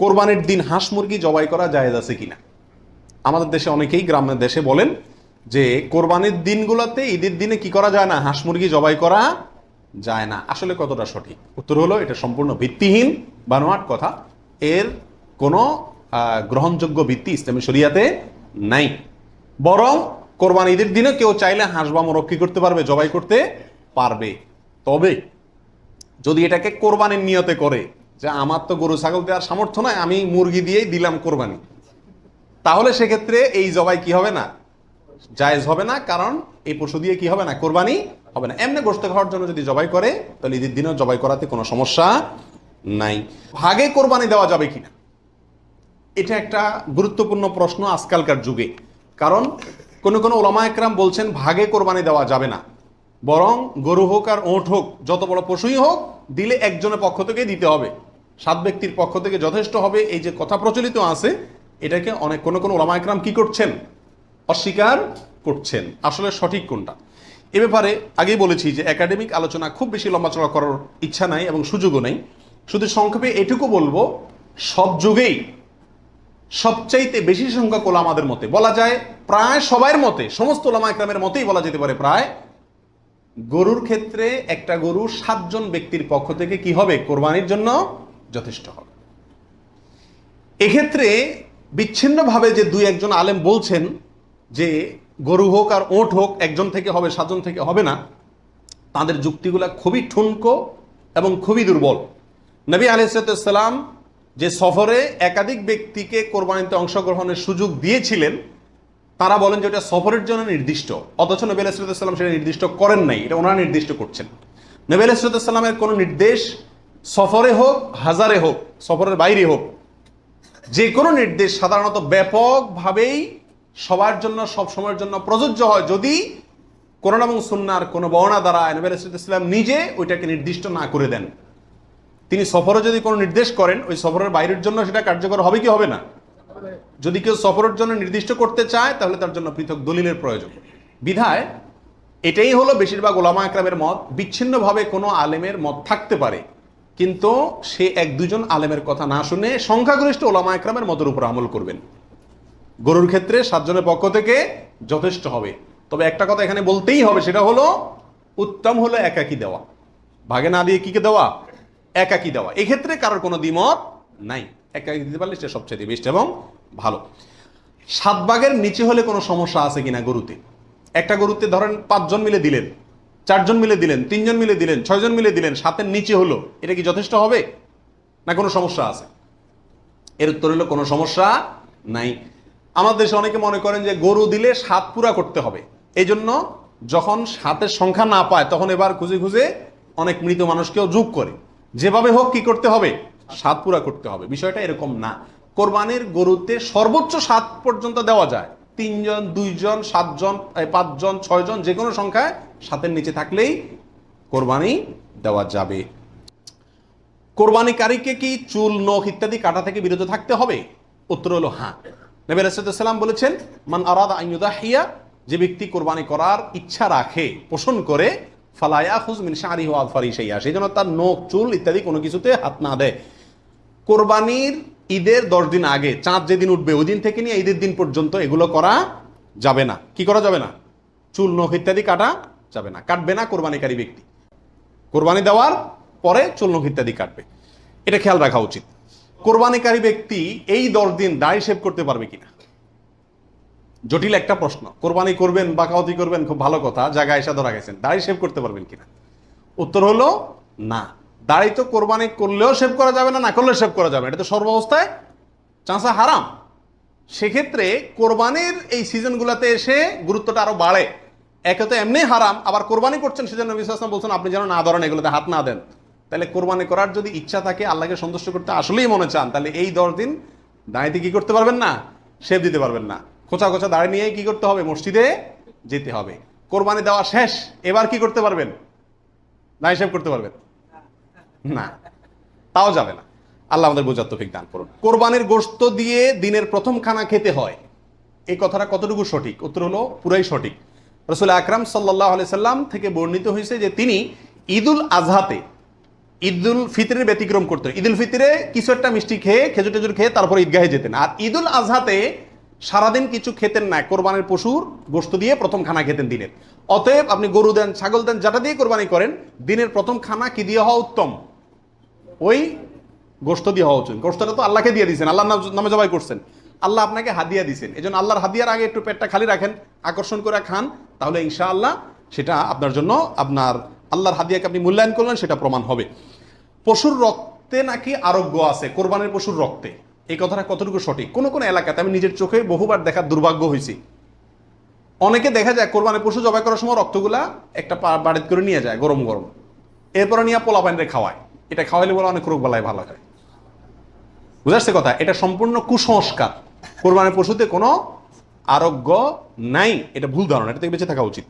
কোরবানির দিন হাঁস মুরগি জবাই করা জায়েজ আছে কিনা? আমাদের দেশে অনেকেই গ্রামের দেশে বলেন যে কোরবানির দিনগুলোতে ঈদের দিনে কি করা যায় না? হাঁস মুরগি জবাই করা যায় না। আসলে কতটা সঠিক? উত্তর হলো, এটা সম্পূর্ণ ভিত্তিহীন বানোয়াট কথা। এর কোনো গ্রহণযোগ্য ভিত্তি ইসলামী শরিয়াতে নাই। বরং কোরবান ঈদের দিনে কেউ চাইলে হাঁস বা মোরগ করতে পারবে, জবাই করতে পারবে। তবে যদি এটাকে কোরবানির নিয়তে করে যে আমার তো গরু, ছাগল দেওয়ার সামর্থ্য নয় আমি মুরগি দিয়েই দিলাম কোরবানি। তাহলে সেক্ষেত্রে এই জবাই কি হবে না? জায়েজ হবে না, কারণ এই পশু দিয়ে কি হবে না? কোরবানি হবে না। এমনি গোস্ত খাওয়ার জন্য যদি জবাই করে, তাহলে ঈদের দিনেও জবাই করাতে কোনো সমস্যা নাই। ভাগে কোরবানি দেওয়া যাবে কিনা? এটা একটা গুরুত্বপূর্ণ প্রশ্ন আজকালকার যুগে। কারণ কোন কোনো ওলামা একরাম বলছেন, ভাগে কোরবানি দেওয়া যাবে না। বরং গরু হোক আর ওঁট হোক, যত বড় পশুই হোক, দিলে একজনের পক্ষ থেকে দিতে হবে। সাত ব্যক্তির পক্ষ থেকে যথেষ্ট হবে এই যে কথা প্রচলিত আছে, এটাকে অনেক কোনো কোনো ওলামা একরাম কি করছেন? অস্বীকার করছেন। আসলে সঠিক কোনটা? এ ব্যাপারে আগেই বলেছি যে একাডেমিক আলোচনা খুব বেশি লম্বাচড়া করার ইচ্ছা নাই এবং সুযোগও নেই। শুধু সংক্ষেপে এটুকু বলব, সব যুগেই সবচাইতে বেশি সংখ্যক ওলামাদের মতে। বলা যায় প্রায় সবার মতে, সমস্ত ওলামা একরামের মতেই বলা যেতে পারে প্রায়। গরুর ক্ষেত্রে একটা গরু সাতজন ব্যক্তির পক্ষ থেকে কি হবে কোরবানির জন্য? যথেষ্ট হবে। এক্ষেত্রে বিচ্ছিন্নভাবে যে দুই একজন আলেম বলছেন যে গরু হোক আর ওঁট হোক একজন থেকে হবে, সাতজন থেকে হবে না, তাদের যুক্তিগুলা খুবই ঠুনকো এবং খুবই দুর্বল। নবী আলাইসালাম যে সফরে একাধিক ব্যক্তিকে কোরবানিতে অংশগ্রহণের সুযোগ দিয়েছিলেন, তারা বলেন যে ওটা সফরের জন্য নির্দিষ্ট, অথচ নবী আলাইসালাম সেটা নির্দিষ্ট করেন নাই, এটা ওনারা নির্দিষ্ট করছেন। নবী আলাইসালামের কোনো নির্দেশ সফরে হোক, হাজারে হোক, সফরের বাইরে হোক যে কোনো নির্দেশ সাধারণত ব্যাপকভাবেই সবার জন্য, সব সময়ের জন্য প্রযোজ্য হয়। যদি কোরআন এবং সুন্নার কোনো বর্ণা দ্বারা নবী ইসলাম নিজে ওইটাকে নির্দিষ্ট না করে দেন, তিনি সফরে যদি কোনো নির্দেশ করেন, ওই সফরের বাইরের জন্য সেটা কার্যকর হবে কি হবে না? যদি কেউ সফরের জন্য নির্দিষ্ট করতে চায়, তাহলে তার জন্য পৃথক দলিলের প্রয়োজন। বিধায় এটাই হলো বেশিরভাগ ওলামা একরামের মত, বিচ্ছিন্নভাবে কোনো আলেমের মত থাকতে পারে। কিন্তু সে এক দুজন আলেমের কথা না শুনে সংখ্যাগরিষ্ঠ ওলামা একরামের মতের উপর আমল করবেন। গরুর ক্ষেত্রে সাতজনের পক্ষ থেকে যথেষ্ট হবে। তবে একটা কথা এখানে বলতেই হবে, সেটা হলো উত্তম হলো একাকি দেওয়া। ভাগে না দিয়ে কিকে দেওয়া? একাকি দেওয়া। এক্ষেত্রে কারোর কোনো দ্বিমত নাই। একাকি দিতে পারলে সেটা সবচেয়ে বেস্ট এবং ভালো। সাত ভাগের নিচে হলে কোনো সমস্যা আছে কিনা গরুতে? একটা গরুতে ধরেন পাঁচজন মিলে দিলেন। চারজন মিলে দিলেন, তিনজন মিলে দিলেন, ছয়জন মিলে দিলেন, সাতের নিচে হলো। এটা কি যথেষ্ট হবে? না কোনো সমস্যা আছে? এর উত্তর হলো কোনো সমস্যা নাই। আমাদের দেশে অনেকে মনে করেন যে গরু দিলে সাত পুরা করতে হবে। এই জন্য যখন সাতের সংখ্যা না পায়, তখন এবার খুঁজে খুঁজে অনেক মৃত মানুষকেও যোগ করে। যেভাবে হোক কি করতে হবে? সাত পুরা করতে হবে। বিষয়টা এরকম না। কোরবানির গরুতে সর্বোচ্চ সাত পর্যন্ত দেওয়া যায়। তিনজন, দুইজন, সাতজন পাঁচজন, ছয়জন যে কোনো সংখ্যায় সাতের নিচে থাকলেই কোরবানি দেওয়া যাবে। কোরবানিকারীকে কি চুল, নখ ইত্যাদি কাটা থেকে বিরত থাকতে হবে? উত্তর হলো হ্যাঁ। নবী রাসুলাম বলেছেন, মান আরাদা আইয়ুদাহিয়া যে ব্যক্তি কোরবানি করার ইচ্ছা রাখে, পোষণ করে ফালায়া হুজ মিন ও আলফারি সেইয়া সেই জন্য তার নখ, চুল ইত্যাদি কোনো কিছুতে হাত না দেয়। কোরবানির ঈদের দশ দিন আগে, চাঁদ যেদিন উঠবে, ওই দিন থেকে নিয়ে ঈদের দিন পর্যন্ত এগুলো করা যাবে না। কি করা যাবে না? চুল, নখ ইত্যাদি কাটা যাবে না। কাটবে না কোরবানিকারী ব্যক্তি। কোরবানি দেওয়ার পরে চুল, নখ ইত্যাদি কাটবে। এটা খেয়াল রাখা উচিত। কোরবানিকারী ব্যক্তি এই দশ দিন দাড়ি শেভ করতে পারবে কিনা? জটিল একটা প্রশ্ন। কোরবানি করবেন বাকাওতি করবেন, খুব ভালো কথা। জায়গায় এসে ধরা গেছেন। দাড়ি শেভ করতে পারবেন কিনা? উত্তর হলো না। দাড়ি তো কোরবানি করলেও সেভ করা যাবে না না করলেও সেভ করা যাবে এটা তো সর্বাবস্থায় চাঁচা হারাম। সেক্ষেত্রে কোরবানির এই সিজনগুলোতে এসে গুরুত্বটা আরও বাড়ে। একে তো এমনি হারাম, আবার কোরবানি করছেন সেজন্য বিশ্বাস না বলছেন, আপনি যেন না ধরেন, এগুলোতে হাত না দেন। তাহলে কোরবানি করার যদি ইচ্ছা থাকে, আল্লাহকে সন্তুষ্ট করতে আসলেই মনে চান, তাহলে এই দশ দিন দাঁড়িয়ে কি করতে পারবেন না? সেভ দিতে পারবেন না। খোঁচা খোঁচা দাঁড়িয়ে নিয়ে কি করতে হবে? মসজিদে যেতে হবে। কোরবানি দেওয়া শেষ, এবার কি করতে পারবেন? দাঁড়িয়ে সেভ করতে পারবেন। না, তাও যাবে না। আল্লাহ আমাদের বোঝার তৌফিক দান করুন। কোরবানির গোশত দিয়ে দিনের প্রথম খানা খেতে হয়। এই কথাটা কতটুকু সঠিক? উত্তর হলো, পুরাই সঠিক। রসুল আকরাম সাল্লাহ সাল্লাম থেকে বর্ণিত হয়েছে যে তিনি ঈদুল আজহাতে, ঈদুল ফিতরের ব্যতিক্রম করতেন ঈদুল ফিতরে কিছু একটা মিষ্টি খেয়ে, খেজুর টেজুর খেয়ে তারপর ঈদগাহে যেতেন। আর ঈদুল আজহাতে সারাদিন কিছু খেতেন না। কোরবানির পশুর গোস্ত দিয়ে প্রথম খানা খেতেন দিনের। অতএব আপনি গরু দেন, ছাগল দেন, যেটা দিয়ে কোরবানি করেন, দিনের প্রথম খানা কি দিয়ে হওয়া উত্তম? ওই গোস্ত দিয়ে হওয়া উচিত। গোস্তটা তো আল্লাহকে দিয়ে দিয়েছেন, আল্লাহর নামে জবাই করছেন। আল্লাহ আপনাকে হাদিয়া দিয়েছেন। এই জন্য আল্লাহর হাদিয়ার আগে একটু পেটটা খালি রাখেন, আকর্ষণ করে খান, তাহলে ইনশাআল্লাহ সেটা আপনার জন্য আপনার আল্লাহর হাদিয়াকে আপনি মূল্যায়ন করলেন, সেটা প্রমাণ হবে। পশুর রক্তে নাকি আরোগ্য আছে? কোরবানের পশুর রক্তে। এই কথাটা কতটুকু সঠিক? কোন কোন এলাকাতে আমি নিজের চোখে বহুবার দেখার দুর্ভাগ্য হয়েছি। অনেকে দেখা যায় কোরবানের পশু জবাই করার সময় রক্তগুলা একটা বাড়িতে করে নিয়ে যায় গরম গরম এরপরে নিয়ে পোলা পানিরে খাওয়ায়। এটা খাওয়াইলে বলে অনেক রোগ বালায় ভালো হয়। বুঝাচ্ছে কথা? এটা সম্পূর্ণ কুসংস্কার। কোরবানের পশুতে কোনো আরোগ্য নাই। এটা ভুল ধারণা, এটা থেকে বেঁচে থাকা উচিত।